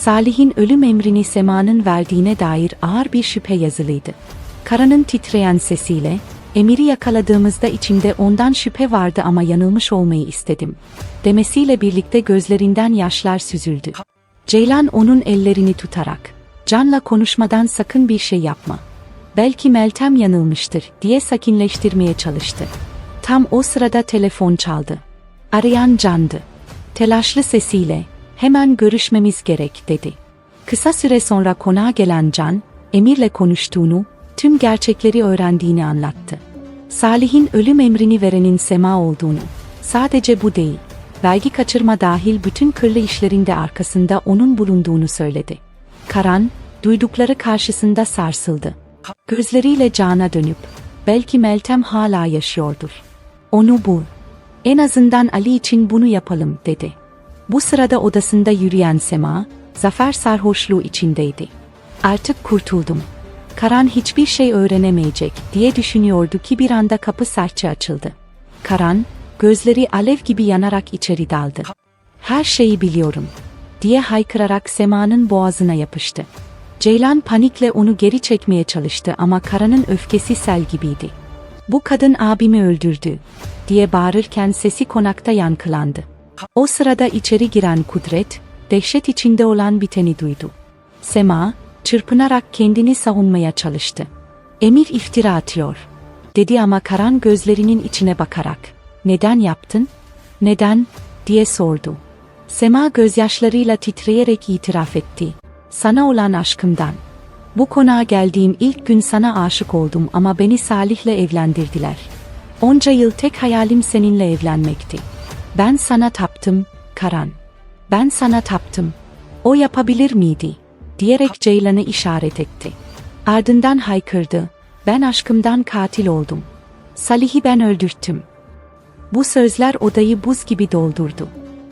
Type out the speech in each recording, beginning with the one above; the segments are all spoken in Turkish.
Salih'in ölüm emrini Sema'nın verdiğine dair ağır bir şüphe yazılıydı. Karanın titreyen sesiyle, Emir'i yakaladığımızda içimde ondan şüphe vardı ama yanılmış olmayı istedim. Demesiyle birlikte gözlerinden yaşlar süzüldü. Ceylan onun ellerini tutarak, Can'la konuşmadan sakın bir şey yapma. Belki Meltem yanılmıştır diye sakinleştirmeye çalıştı. Tam o sırada telefon çaldı. Arayan Can'dı. Telaşlı sesiyle, hemen görüşmemiz gerek dedi. Kısa süre sonra konağa gelen Can, Emir'le konuştuğunu, tüm gerçekleri öğrendiğini anlattı. Salih'in ölüm emrini verenin Sema olduğunu, sadece bu değil, vergi kaçırma dahil bütün kırlı işlerinde arkasında onun bulunduğunu söyledi. Karan, duydukları karşısında sarsıldı. Gözleriyle Can'a dönüp, belki Meltem hala yaşıyordur. Onu bul. En azından Ali için bunu yapalım, dedi. Bu sırada odasında yürüyen Sema, zafer sarhoşluğu içindeydi. Artık kurtuldum. Karan hiçbir şey öğrenemeyecek diye düşünüyordu ki bir anda kapı sertçe açıldı. Karan, gözleri alev gibi yanarak içeri daldı. Her şeyi biliyorum, diye haykırarak Sema'nın boğazına yapıştı. Ceylan panikle onu geri çekmeye çalıştı ama Karan'ın öfkesi sel gibiydi. Bu kadın abimi öldürdü, diye bağırırken sesi konakta yankılandı. O sırada içeri giren Kudret, dehşet içinde olan biteni duydu. Sema, çırpınarak kendini savunmaya çalıştı. Emir iftira atıyor, dedi ama Karan gözlerinin içine bakarak, neden yaptın? Neden? diye sordu. Sema gözyaşlarıyla titreyerek itiraf etti. Sana olan aşkımdan. Bu konağa geldiğim ilk gün sana aşık oldum ama beni Salih'le evlendirdiler. Onca yıl tek hayalim seninle evlenmekti. Ben sana taptım, Karan. Ben sana taptım. O yapabilir miydi? Diyerek Ceylan'ı işaret etti. Ardından haykırdı. Ben aşkımdan katil oldum. Salih'i ben öldürttüm. Bu sözler odayı buz gibi doldurdu.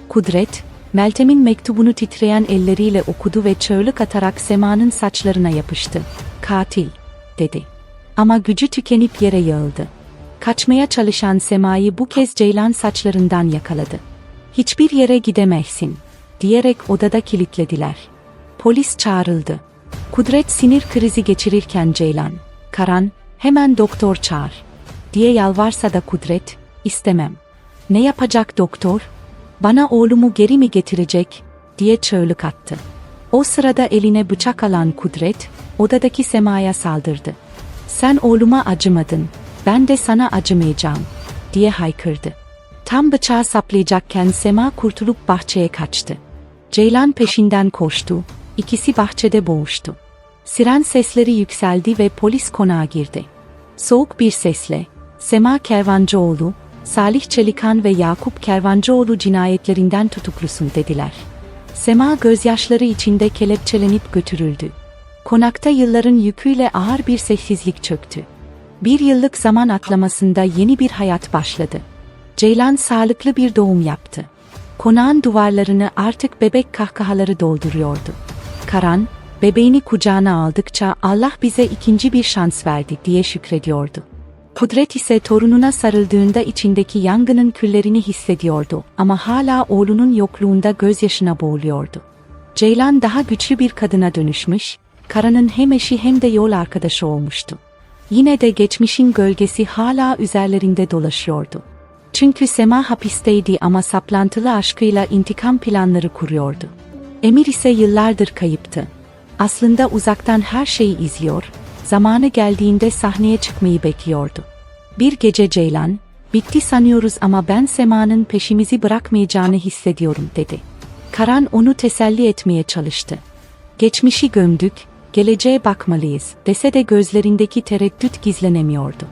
Kudret, Meltem'in mektubunu titreyen elleriyle okudu ve çığlık atarak Sema'nın saçlarına yapıştı. Katil, dedi. Ama gücü tükenip yere yığıldı. Kaçmaya çalışan Sema'yı bu kez Ceylan saçlarından yakaladı. Hiçbir yere gidemezsin, diyerek odada kilitlediler. Polis çağrıldı. Kudret sinir krizi geçirirken Ceylan, Karan, hemen doktor çağır, diye yalvarsa da Kudret, istemem. Ne yapacak doktor? Bana oğlumu geri mi getirecek, diye çığlık attı. O sırada eline bıçak alan Kudret, odadaki Sema'ya saldırdı. Sen oğluma acımadın, ben de sana acımayacağım, diye haykırdı. Tam bıçağı saplayacakken Sema kurtulup bahçeye kaçtı. Ceylan peşinden koştu, ikisi bahçede boğuştu. Siren sesleri yükseldi ve polis konağa girdi. Soğuk bir sesle, Sema Kervancıoğlu, Salih Çelikan ve Yakup Kervancıoğlu cinayetlerinden tutuklusun dediler. Sema gözyaşları içinde kelepçelenip götürüldü. Konakta yılların yüküyle ağır bir sessizlik çöktü. Bir yıllık zaman atlamasında yeni bir hayat başladı. Ceylan sağlıklı bir doğum yaptı. Konağın duvarlarını artık bebek kahkahaları dolduruyordu. Karan, bebeğini kucağına aldıkça Allah bize ikinci bir şans verdi diye şükrediyordu. Kudret ise torununa sarıldığında içindeki yangının küllerini hissediyordu ama hala oğlunun yokluğunda gözyaşına boğuluyordu. Ceylan daha güçlü bir kadına dönüşmüş, Karan'ın hem eşi hem de yol arkadaşı olmuştu. Yine de geçmişin gölgesi hala üzerlerinde dolaşıyordu. Çünkü Sema hapisteydi ama saplantılı aşkıyla intikam planları kuruyordu. Emir ise yıllardır kayıptı. Aslında uzaktan her şeyi izliyor, zamanı geldiğinde sahneye çıkmayı bekliyordu. Bir gece Ceylan, bitti sanıyoruz ama ben Sema'nın peşimizi bırakmayacağını hissediyorum dedi. Karan onu teselli etmeye çalıştı. Geçmişi gömdük, geleceğe bakmalıyız dese de gözlerindeki tereddüt gizlenemiyordu.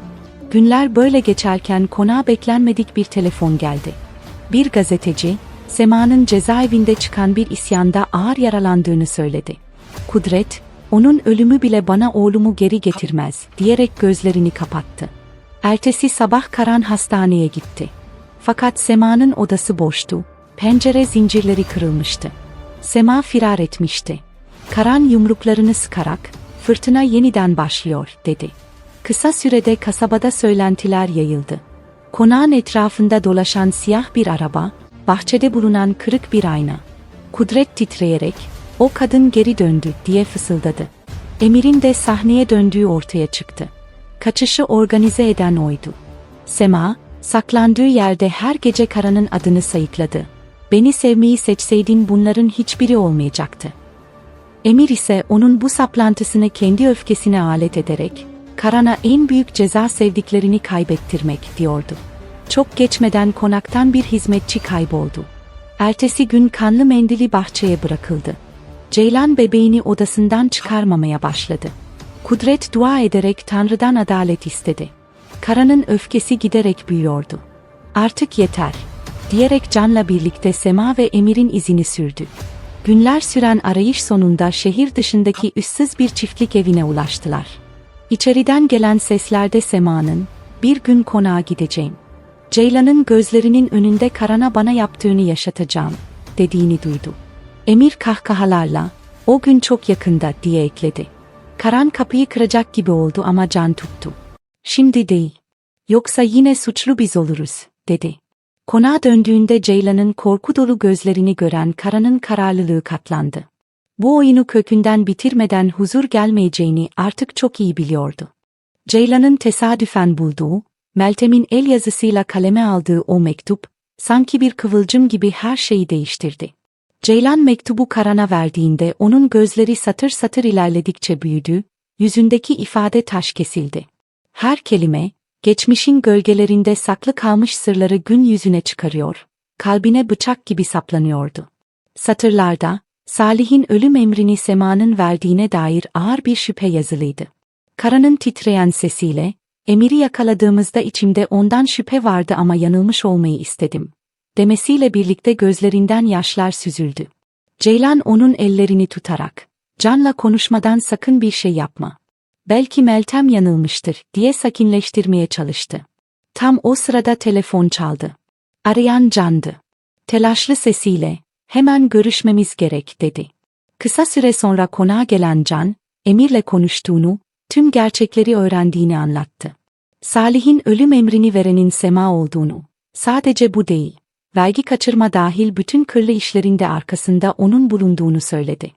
Günler böyle geçerken konağa beklenmedik bir telefon geldi. Bir gazeteci, Sema'nın cezaevinde çıkan bir isyanda ağır yaralandığını söyledi. Kudret, onun ölümü bile bana oğlumu geri getirmez diyerek gözlerini kapattı. Ertesi sabah Karan hastaneye gitti. Fakat Sema'nın odası boştu, pencere zincirleri kırılmıştı. Sema firar etmişti. Karan yumruklarını sıkarak, fırtına yeniden başlıyor, dedi. Kısa sürede kasabada söylentiler yayıldı. Konağın etrafında dolaşan siyah bir araba, bahçede bulunan kırık bir ayna. Kudret titreyerek, O kadın geri döndü diye fısıldadı. Emir'in de sahneye döndüğü ortaya çıktı. Kaçışı organize eden oydu. Sema, saklandığı yerde her gece Karan'ın adını sayıkladı. Beni sevmeyi seçseydin bunların hiçbiri olmayacaktı. Emir ise onun bu saplantısını kendi öfkesine alet ederek, Karan'a en büyük ceza sevdiklerini kaybettirmek diyordu. Çok geçmeden konaktan bir hizmetçi kayboldu. Ertesi gün kanlı mendili bahçeye bırakıldı. Ceylan bebeğini odasından çıkarmamaya başladı. Kudret dua ederek Tanrı'dan adalet istedi. Karan'ın öfkesi giderek büyüyordu. Artık yeter, diyerek Can'la birlikte Sema ve Emir'in izini sürdü. Günler süren arayış sonunda şehir dışındaki üssüz bir çiftlik evine ulaştılar. İçeriden gelen seslerde Sema'nın, bir gün konağa gideceğim. Ceylan'ın gözlerinin önünde Karan'a bana yaptığını yaşatacağım, dediğini duydu. Emir kahkahalarla, o gün çok yakında diye ekledi. Karan kapıyı kıracak gibi oldu ama can tuttu. Şimdi değil. Yoksa yine suçlu biz oluruz, dedi. Konağa döndüğünde Ceylan'ın korku dolu gözlerini gören Karan'ın kararlılığı katlandı. Bu oyunu kökünden bitirmeden huzur gelmeyeceğini artık çok iyi biliyordu. Ceylan'ın tesadüfen bulduğu, Meltem'in el yazısıyla kaleme aldığı o mektup, sanki bir kıvılcım gibi her şeyi değiştirdi. Ceylan mektubu Karan'a verdiğinde onun gözleri satır satır ilerledikçe büyüdü, yüzündeki ifade taş kesildi. Her kelime, geçmişin gölgelerinde saklı kalmış sırları gün yüzüne çıkarıyor, kalbine bıçak gibi saplanıyordu. Satırlarda, Salih'in ölüm emrini Sema'nın verdiğine dair ağır bir şüphe yazılıydı. Karan'ın titreyen sesiyle, Emir'i yakaladığımızda içimde ondan şüphe vardı ama yanılmış olmayı istedim. Demesiyle birlikte gözlerinden yaşlar süzüldü. Ceylan onun ellerini tutarak, Can'la konuşmadan sakın bir şey yapma. Belki Meltem yanılmıştır diye sakinleştirmeye çalıştı. Tam o sırada telefon çaldı. Arayan Can'dı. Telaşlı sesiyle, hemen görüşmemiz gerek dedi. Kısa süre sonra konağa gelen Can, Emir'le konuştuğunu, tüm gerçekleri öğrendiğini anlattı. Salih'in ölüm emrini verenin Sema olduğunu, sadece bu değil, vergi kaçırma dahil bütün kırlı işlerinde arkasında onun bulunduğunu söyledi.